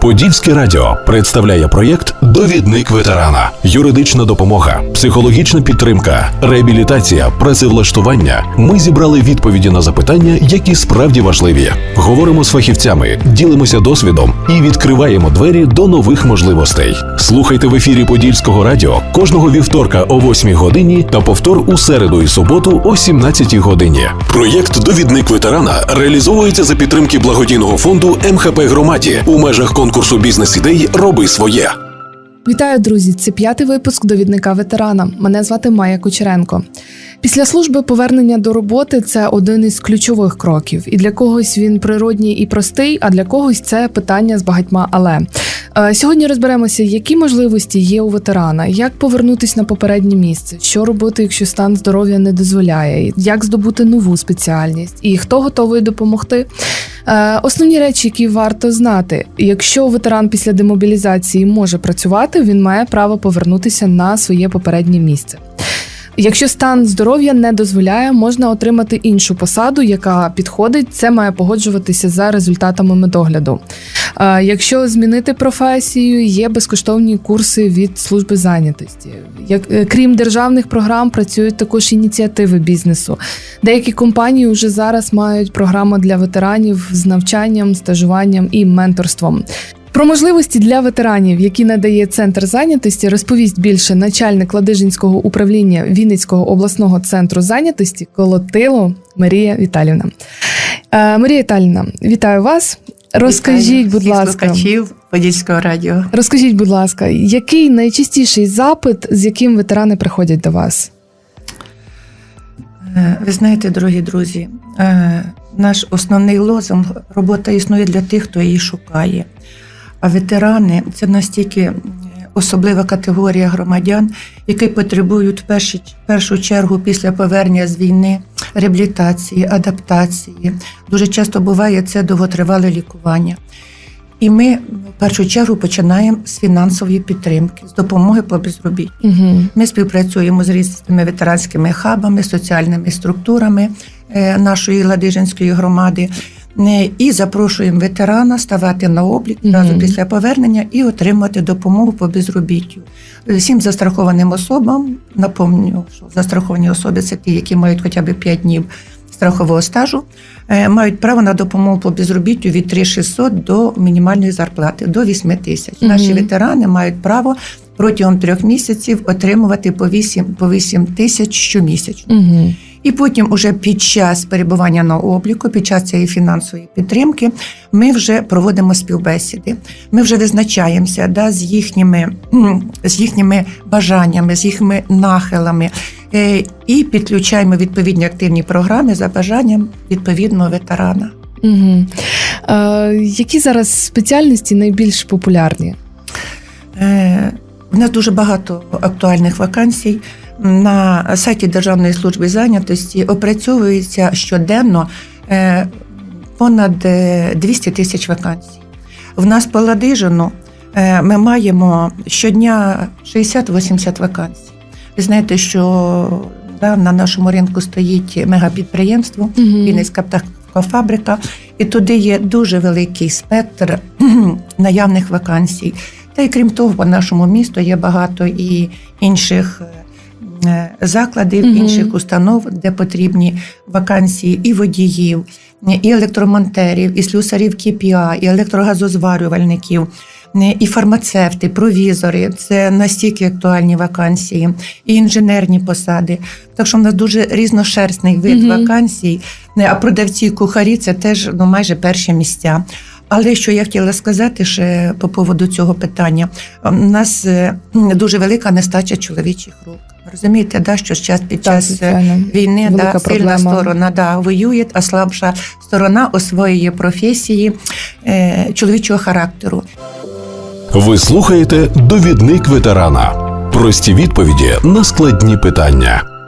Подільське радіо представляє проєкт Довідник ветерана, юридична допомога, психологічна підтримка, реабілітація, працевлаштування. Ми зібрали відповіді на запитання, які справді важливі. Говоримо з фахівцями, ділимося досвідом і відкриваємо двері до нових можливостей. Слухайте в ефірі Подільського радіо кожного вівторка о 8 годині та повтор у середу і суботу о 17 годині. Проєкт Довідник ветерана реалізовується за підтримки благодійного фонду МХП громаді у межах конкурсу бізнес-ідей Роби своє. Вітаю, друзі! Це п'ятий випуск довідника ветерана. Мене звати Майя Кучеренко. Після служби повернення до роботи це один із ключових кроків. І для когось він природній і простий, а для когось це питання з багатьма але. Е, Сьогодні розберемося, які можливості є у ветерана, як повернутися на попереднє місце, що робити, якщо стан здоров'я не дозволяє, як здобути нову спеціальність, і хто готовий допомогти. Е, Основні речі, які варто знати, якщо ветеран після демобілізації може працювати, він має право повернутися на своє попереднє місце. Якщо стан здоров'я не дозволяє, можна отримати іншу посаду, яка підходить. Це має погоджуватися за результатами медогляду. Якщо змінити професію, є безкоштовні курси від служби зайнятості. Як е, крім державних програм, працюють також ініціативи бізнесу. Деякі компанії вже зараз мають програми для ветеранів з навчанням, стажуванням і менторством. Про можливості для ветеранів, які надає центр зайнятості, розповість більше начальник Ладижинського управління Вінницького обласного центру зайнятості Колотило Марія Віталівна. Е, Марія Віталівна, вітаю вас. Розкажіть, Вітаю будь всіх ласка, слухачів Подільського радіо. розкажіть, будь ласка, який найчастіший запит, з яким ветерани приходять до вас? Е, Ви знаєте, дорогі друзі, е, наш основний лозунг робота існує для тих, хто її шукає. А ветерани це настільки особлива категорія громадян, які потребують в в першу чергу після повернення з війни реабілітації, адаптації. Дуже часто буває це довготривале лікування. І ми в першу чергу починаємо з фінансової підтримки, з допомоги по безробіттю. Угу. Ми співпрацюємо з різними ветеранськими хабами, соціальними структурами е, нашої Ладижинської громади. Е, І запрошуємо ветерана ставати на облік одразу після повернення і отримати допомогу по безробіттю. Всім застрахованим особам напомню, що застраховані особи це ті, які мають хоча б 5 днів страхового стажу, е, мають право на допомогу по безробіттю від 3600 до мінімальної зарплати до 8 тисяч. Наші ветерани мають право протягом трьох місяців отримувати по 8, по 8 тисяч щомісячно. Угу. І потім, уже під час перебування на обліку, під час цієї фінансової підтримки, ми вже проводимо співбесіди. Ми вже визначаємося да, з, їхніми, з їхніми бажаннями, з їхніми нахилами. е, І підключаємо відповідні активні програми за бажанням відповідного ветерана. Угу. Е, які зараз спеціальності найбільш популярні? Е, У нас дуже багато актуальних вакансій. На сайті Державної служби зайнятості опрацьовується щоденно е, понад е, 200 тисяч вакансій. В нас по Ладижину е, ми маємо щодня 60-80 вакансій. Ви знаєте, що да, на нашому ринку стоїть мегапідприємство, Угу. Вінницька птахофабрика, і туди є дуже великий спектр наявних вакансій. Та й крім того, по нашому місту є багато і інших е, закладів, Мгм. інших установ, де потрібні вакансії і водіїв, і електромонтерів, і слюсарів КПА, і електрогазозварювальників. е, І фармацевти, провізори це настільки актуальні вакансії, і інженерні посади. Так що в нас дуже різношерстний вид Мгм. вакансій. Е, А продавці кухарі це теж ну, майже перші місця. Але що я хотіла сказати ще по поводу цього питання, у нас е, дуже велика нестача чоловічих рук. Розумієте, да, що зараз під час е, звичайно. війни Велика да, сильна проблема. сторона да, воює, а слабша сторона освоює професії е, чоловічого характеру. Ви слухаєте Довідник ветерана. Прості відповіді на складні питання.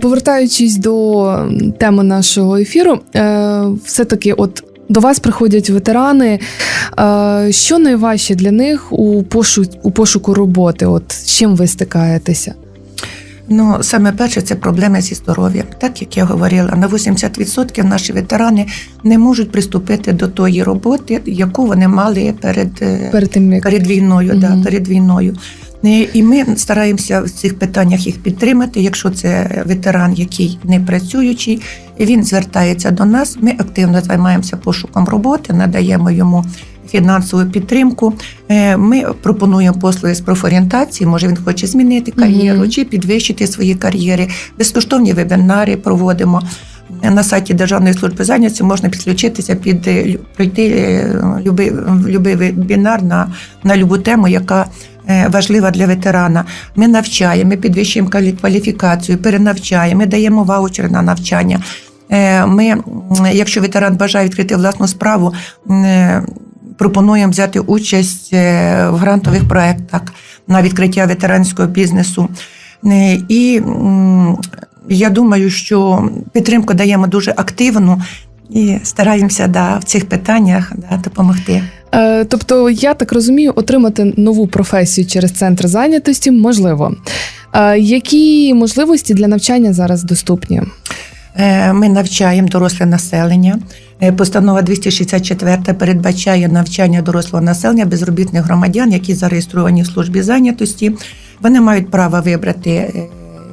Повертаючись до теми нашого ефіру, е, все-таки, от до вас приходять ветерани. Е, Що найважче для них у пошуку, у пошуку роботи? От з чим ви стикаєтеся? Ну, саме перше, це проблеми зі здоров'ям. Так як я говорила, на 80% наші ветерани не можуть приступити до тої роботи, яку вони мали перед, е, Перед тим як перед війною. Мгм. Да, перед війною. Е, І ми стараємося в цих питаннях їх підтримати. Якщо це ветеран, який не працюючий, він звертається до нас. Ми активно займаємося пошуком роботи, надаємо йому фінансову підтримку. Е, Ми пропонуємо послуги з профорієнтації. Може, він хоче змінити кар'єру Мгм. чи підвищити свої кар'єри. Безкоштовні вебінари проводимо. На сайті Державної служби зайнятості можна підключитися під е, пройти любий, любий вебінар на, на любу тему, яка важлива для ветерана. Ми навчаємо, ми підвищуємо кваліфікацію, перенавчаємо, ми даємо ваучери на навчання. Е, Ми, якщо ветеран бажає відкрити власну справу, е, пропонуємо взяти участь е, в грантових проєктах на відкриття ветеранського бізнесу. Е, І я думаю, що підтримку даємо дуже активну і стараємося да, в цих питаннях да, допомогти. Е, тобто, я так розумію, отримати нову професію через центр зайнятості можливо. Е, які можливості для навчання зараз доступні? Е, Ми навчаємо доросле населення. Постанова 264 передбачає навчання дорослого населення безробітних громадян, які зареєстровані в службі зайнятості. Вони мають право вибрати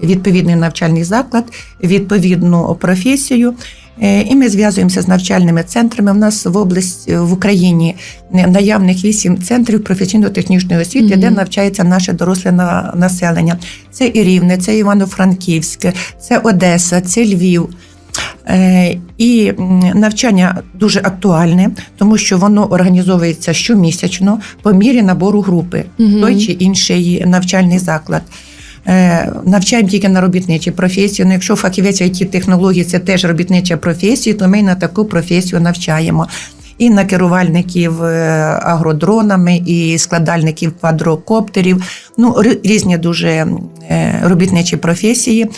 відповідний навчальний заклад, відповідну професію. Е, І ми зв'язуємося з навчальними центрами. У нас в області в Україні наявних вісім центрів професійно-технічної освіти, Мгм. де навчається наше доросле населення. Це і Рівне, це Івано-Франківське, це Одеса, це Львів. Е, І навчання дуже актуальне, тому що воно організовується щомісячно по мірі набору групи, Мгм. той чи інший навчальний заклад. Е, Навчаємо тільки на робітничі професії. Ну, якщо фахівець it технології це теж робітнича професія, то ми й на таку професію навчаємо. І на керувальників е, агродронами, і складальників квадрокоптерів. Ну, різні дуже е, робітничі професії.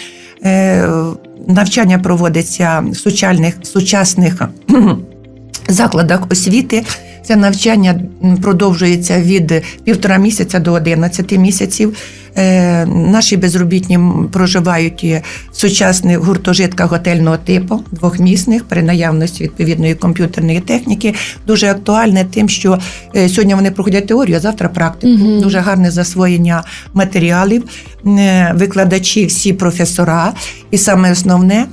Навчання проводиться в сучальних, сучасних закладах освіти. Це навчання продовжується від півтора місяця до 11 місяців. Е, Наші безробітні проживають в сучасних гуртожитках готельного типу, двохмісних, при наявності відповідної комп'ютерної техніки. Дуже актуальне тим, що е, сьогодні вони проходять теорію, а завтра практику. Мгм. Дуже гарне засвоєння матеріалів, Е, викладачі, всі професора. І саме основне,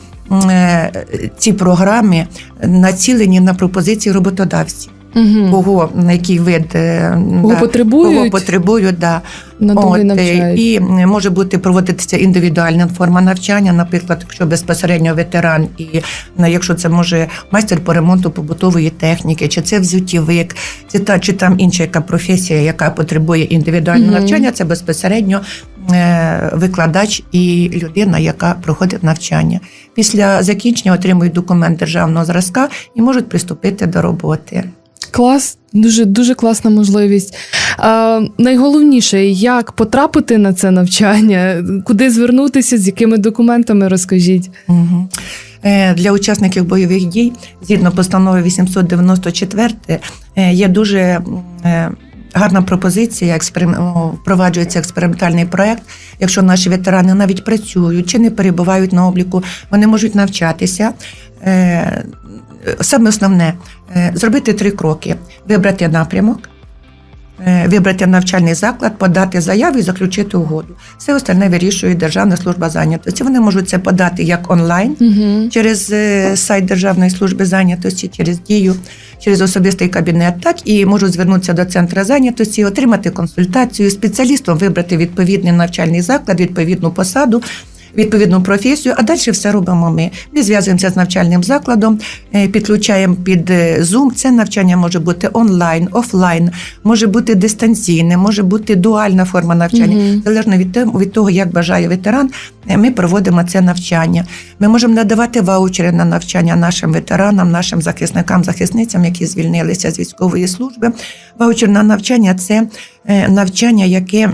ці програми націлені на пропозиції роботодавців. Угу. Кого на який вид е, Кого да, потребують, кого потребують, да. От, е, навчають. і може бути проводитися індивідуальна форма навчання, наприклад, якщо безпосередньо ветеран, і на якщо це може майстер по ремонту побутової техніки, чи це взуттєвик, чи та чи там інша яка професія, яка потребує індивідуального Мгм. навчання, це безпосередньо е, викладач і людина, яка проходить навчання. Після закінчення отримують документ державного зразка і можуть приступити до роботи. Клас, дуже дуже класна можливість. А, найголовніше, як потрапити на це навчання, куди звернутися, з якими документами розкажіть. Е, Для учасників бойових дій, згідно постанови 894, е, є дуже е, гарна пропозиція. експерим- Впроваджується експериментальний проект. Якщо наші ветерани навіть працюють чи не перебувають на обліку, вони можуть навчатися. Е, Саме основне е, зробити три кроки: вибрати напрямок. е, Вибрати навчальний заклад, подати заяву і заключити угоду. Все остальне вирішує Державна служба зайнятості. Вони можуть це подати як онлайн Угу. через е, сайт Державної служби зайнятості, через дію, через особистий кабінет, так і можуть звернутися до центру зайнятості, отримати консультацію спеціалістом, вибрати відповідний навчальний заклад, відповідну посаду. Відповідну професію, а далі все робимо ми. Ми зв'язуємося з навчальним закладом, е, підключаємо під е, Zoom. Це навчання може бути онлайн, офлайн, може бути дистанційне, може бути дуальна форма навчання. Мгм. Залежно від того, від того, як бажає ветеран, е, ми проводимо це навчання. Ми можемо надавати ваучери на навчання нашим ветеранам, нашим захисникам, захисницям, які звільнилися з військової служби. Ваучер на навчання це навчання, яке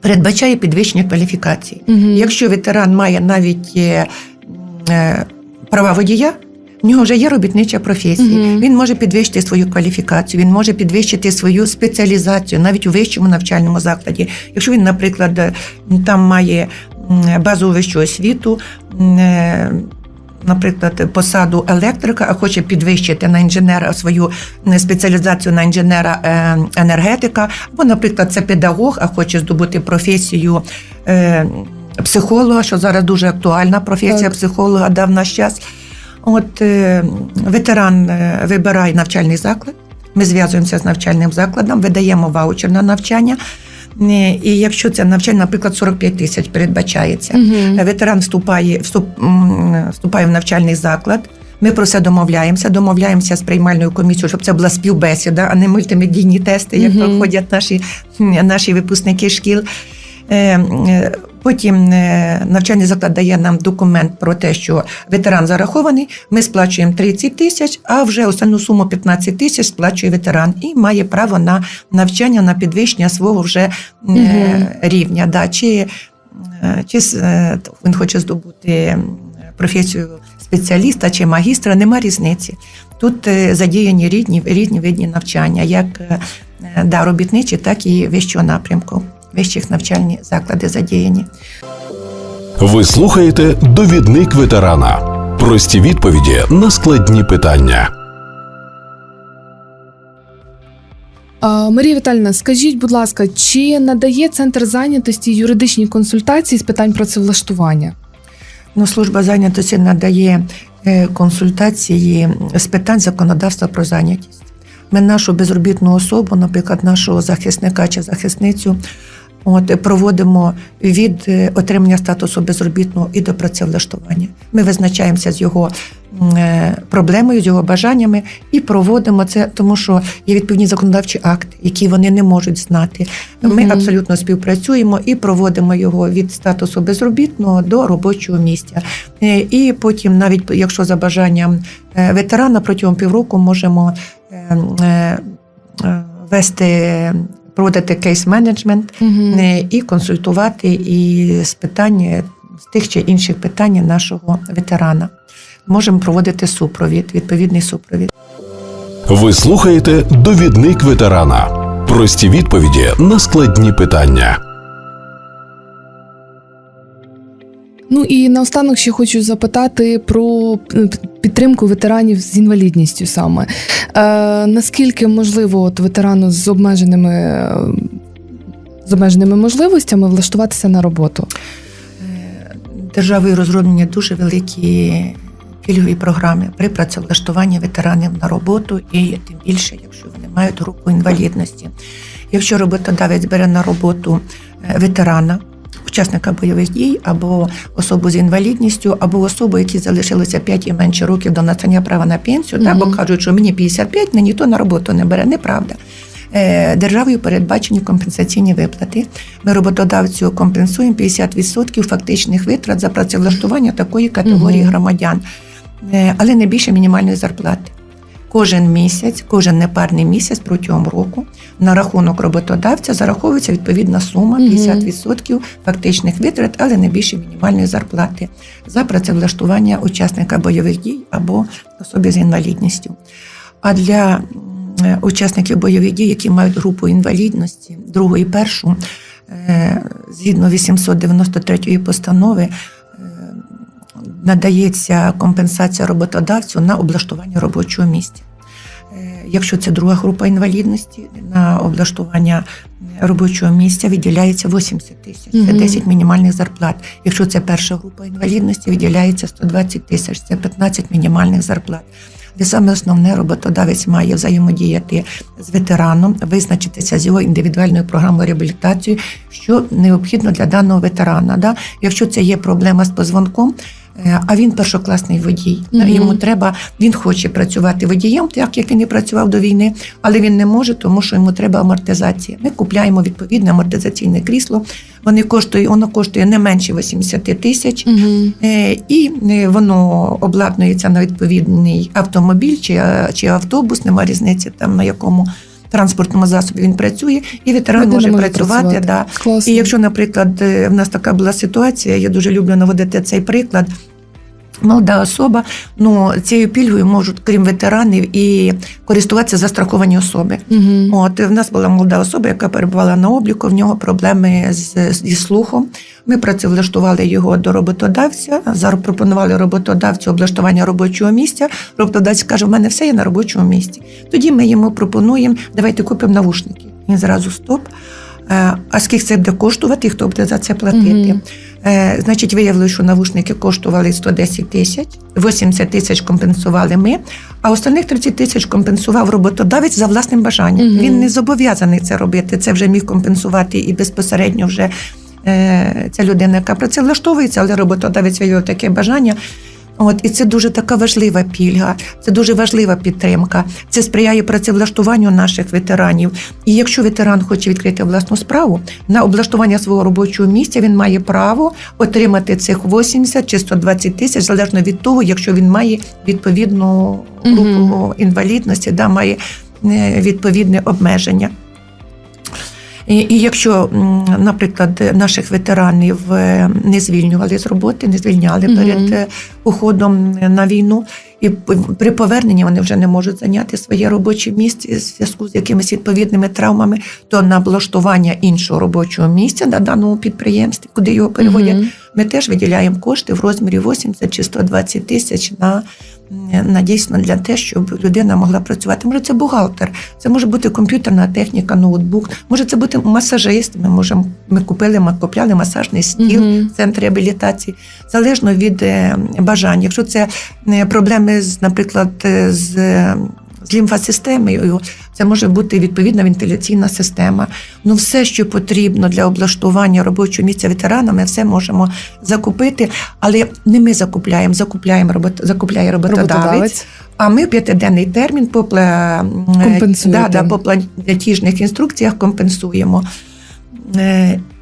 передбачає підвищення кваліфікації. Угу. Якщо ветеран має навіть е, е, права водія. В нього вже є робітнича професія. Мгм. Він може підвищити свою кваліфікацію, він може підвищити свою спеціалізацію навіть у вищому навчальному закладі. Якщо він, наприклад, е, там має базову вищу освіту. Наприклад, посаду електрика, а хоче підвищити на інженера свою е, спеціалізацію на інженера е, енергетика, або, наприклад, це педагог, а хоче здобути професію е, психолога, що зараз дуже актуальна професія Так. психолога да, в наш час. От е, ветеран е, вибирає навчальний заклад. Ми зв'язуємося з навчальним закладом, видаємо ваучер на навчання. Е, І якщо це навчання, наприклад, 45 тисяч передбачається, угу. ветеран вступає, вступ, вступає в навчальний заклад. Ми про це домовляємося, домовляємося з приймальною комісією, щоб це була співбесіда, а не мультимедійні тести, як проходять наші, наші випускники шкіл. Потім е, навчальний заклад дає нам документ про те, що ветеран зарахований. Ми сплачуємо 30 тисяч, а вже останню суму 15 тисяч сплачує ветеран і має право на навчання, на підвищення свого вже Мгм. рівня. Да, чи е, чи він хоче здобути професію спеціаліста чи магістра, нема різниці. Тут задіяні рідні, рідні видні навчання, як да, робітничі, так і вищого напрямку. Вищих навчальні заклади задіяні. Ви слухаєте довідник ветерана. Прості відповіді на складні питання. Марія Віталіївна, скажіть, будь ласка, чи надає центр зайнятості юридичні консультації з питань працевлаштування? Ну, служба зайнятості надає е, консультації з питань законодавства про зайнятість. Ми нашу безробітну особу, наприклад, нашого захисника чи захисницю, от, проводимо від е, отримання статусу безробітного і до працевлаштування. Ми визначаємося з його е, проблемою, з його бажаннями і проводимо це, тому що є відповідні законодавчі акти, які вони не можуть знати. Ми Мгм. абсолютно співпрацюємо і проводимо його від статусу безробітного до робочого місця. Е, І потім, навіть якщо за бажанням е, ветерана протягом півроку можемо е, е, е, вести. Проводити кейс-менеджмент Угу. і консультувати і з питань е, з тих чи інших питань нашого ветерана. Можемо проводити супровід, відповідний супровід. Ви слухаєте довідник ветерана. Прості відповіді на складні питання. Ну і наостанок ще хочу запитати про е, підтримку ветеранів з інвалідністю саме. Е, наскільки можливо от ветерану з обмеженими, з обмеженими можливостями влаштуватися на роботу? Е, Державою розроблені дуже великі пільгові програми при працевлаштуванні ветеранів на роботу, і тим більше, якщо вони мають групу інвалідності. Якщо роботодавець бере на роботу е, ветерана, учасника бойових дій, або особу з інвалідністю, або особу, які залишилося 5 і менше років до настання права на пенсію, та, бо кажуть, що мені 55, мені ніхто на роботу не бере. Неправда. Е, Державою передбачені компенсаційні виплати. Ми роботодавцю компенсуємо 50% фактичних витрат за працевлаштування такої категорії громадян, Е, але не більше мінімальної зарплати. Кожен місяць, кожен непарний місяць протягом року на рахунок роботодавця зараховується відповідна сума Мгм. 50% фактичних витрат, але не більше мінімальної зарплати за працевлаштування учасника бойових дій або особи з інвалідністю. А для е, учасників бойових дій, які мають групу інвалідності, другу і першу, е, згідно 893 постанови, надається компенсація роботодавцю на облаштування робочого місця. Е, Якщо це друга група інвалідності, на облаштування робочого місця виділяється 80 тисяч, це 10 мінімальних зарплат. Якщо це перша група інвалідності, виділяється 120 тисяч, це 15 мінімальних зарплат. Де саме основне роботодавець має взаємодіяти з ветераном, визначитися з його індивідуальною програмою реабілітації, що необхідно для даного ветерана. Да? Якщо це є проблема з позвонком, а він першокласний водій, Мгм. йому треба, він хоче працювати водієм, так як він і працював до війни, але він не може, тому що йому треба амортизація. Ми купляємо відповідне амортизаційне крісло. Вони коштує, воно коштує не менше 80 тисяч. Угу. Е, І е, воно обладнується на відповідний автомобіль чи, е, чи автобус, нема різниці там на якому транспортному засобі він працює, і ветеран Людина може працювати. працювати. Да. Класно. І якщо, наприклад, е, в нас така була ситуація, я дуже люблю наводити цей приклад. Молода особа, ну цією пільгою можуть, крім ветеранів, і користуватися застраховані особи. Угу. От в нас була молода особа, яка перебувала на обліку. В нього проблеми з, зі слухом. Ми працевлаштували його до роботодавця. Запропонували роботодавцю облаштування робочого місця. Роботодавець каже: у мене все є на робочому місці. Тоді ми йому пропонуємо, давайте купимо навушники. Він зразу стоп. Е, А скільки це буде коштувати, і хто буде за це платити? Е, Значить, виявилося, що навушники коштували 110 тисяч, 80 тисяч компенсували ми, а остальних 30 тисяч компенсував роботодавець за власним бажанням. Мгм. Він не зобов'язаний це робити. Це вже міг компенсувати і безпосередньо вже е, ця людина, яка працевлаштовується, але роботодавець виявив таке бажання. От і це дуже така важлива пільга, це дуже важлива підтримка. Це сприяє працевлаштуванню наших ветеранів. І якщо ветеран хоче відкрити власну справу на облаштування свого робочого місця, він має право отримати цих 80 чи 120 тисяч, залежно від того, якщо він має відповідну групу інвалідності, да, має е, відповідне обмеження. І, якщо, наприклад, наших ветеранів е, не звільнювали з роботи, не звільняли угу. перед е, уходом на війну, і при поверненні вони вже не можуть зайняти своє робоче місце в зв'язку з якимись відповідними травмами, то на облаштування іншого робочого місця на даному підприємстві, куди його переводять, Мгм. Ми теж виділяємо кошти в розмірі 80 чи 120 тисяч на, на дійсно для те, щоб людина могла працювати. Може, це бухгалтер, це може бути комп'ютерна техніка, ноутбук, може це бути масажист. Ми можемо, ми купили, ми купляли масажний стіл, Мгм. центр реабілітації, залежно від е, бажань. Якщо це е, проблеми з, наприклад, е, з. Е, З це може бути відповідна вентиляційна система. Ну, все, що потрібно для облаштування робочого місця ветерана, ми все можемо закупити, але не ми закупляємо, закупляємо робот, закупляє роботодавець. А ми в п'ятиденний термін по, да, да, по платіжних інструкціях компенсуємо.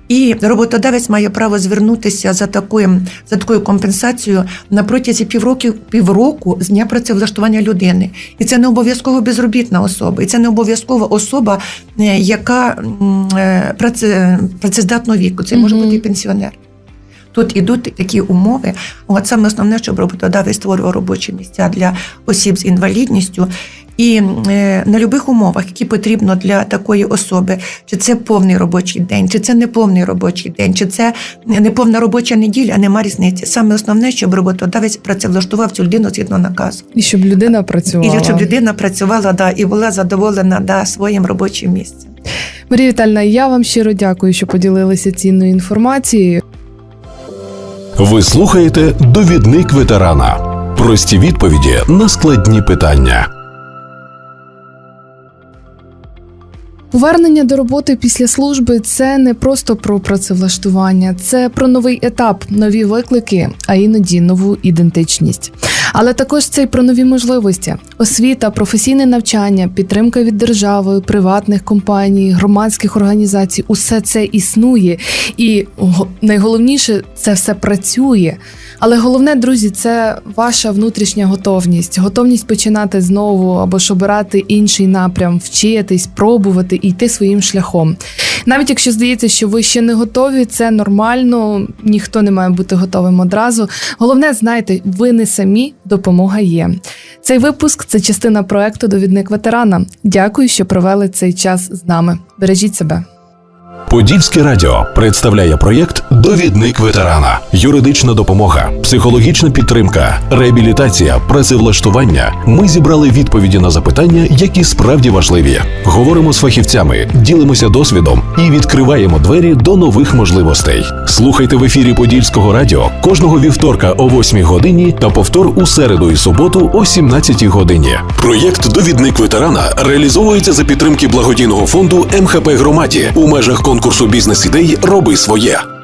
І роботодавець має право звернутися за такою, за такою компенсацією на протязі півроку, півроку з дня працевлаштування людини. І це не обов'язково безробітна особа, і це не обов'язково особа, е, яка е, праце, працездатного віку. Це може бути і пенсіонер. Тут ідуть такі умови. От саме основне, щоб роботодавець створював робочі місця для осіб з інвалідністю. І е, на будь-яких умовах, які потрібно для такої особи, чи це повний робочий день, чи це неповний робочий день, чи це неповна робоча неділя, нема різниці. Саме основне, щоб роботодавець працевлаштував цю людину згідно наказу. І щоб людина працювала. І щоб людина працювала да, і була задоволена да, своїм робочим місцем. Марія Вітальна, я вам щиро дякую, що поділилися цінною інформацією. Ви слухаєте довідник ветерана. Прості відповіді на складні питання. Повернення до роботи після служби це не просто про працевлаштування, це про новий етап, нові виклики, а іноді нову ідентичність. Але також це й про нові можливості: освіта, професійне навчання, підтримка від держави, приватних компаній, громадських організацій усе це існує, і найголовніше це все працює. Але головне, друзі, це ваша внутрішня готовність, готовність починати знову або ж обирати інший напрям, вчитись, пробувати і йти своїм шляхом. Навіть якщо здається, що ви ще не готові, це нормально, ніхто не має бути готовим одразу. Головне, знайте, ви не самі, допомога є. Цей випуск це частина проекту Довідник ветерана. Дякую, що провели цей час з нами. Бережіть себе. Подільське радіо представляє проєкт Довідник ветерана, юридична допомога, психологічна підтримка, реабілітація, працевлаштування. Ми зібрали відповіді на запитання, які справді важливі. Говоримо з фахівцями, ділимося досвідом і відкриваємо двері до нових можливостей. Слухайте в ефірі Подільського радіо кожного вівторка о 8 годині та повтор у середу і суботу о 17 годині. Проєкт Довідник ветерана реалізовується за підтримки благодійного фонду МХП громаді у межах конкурсу бізнес ідей Роби своє.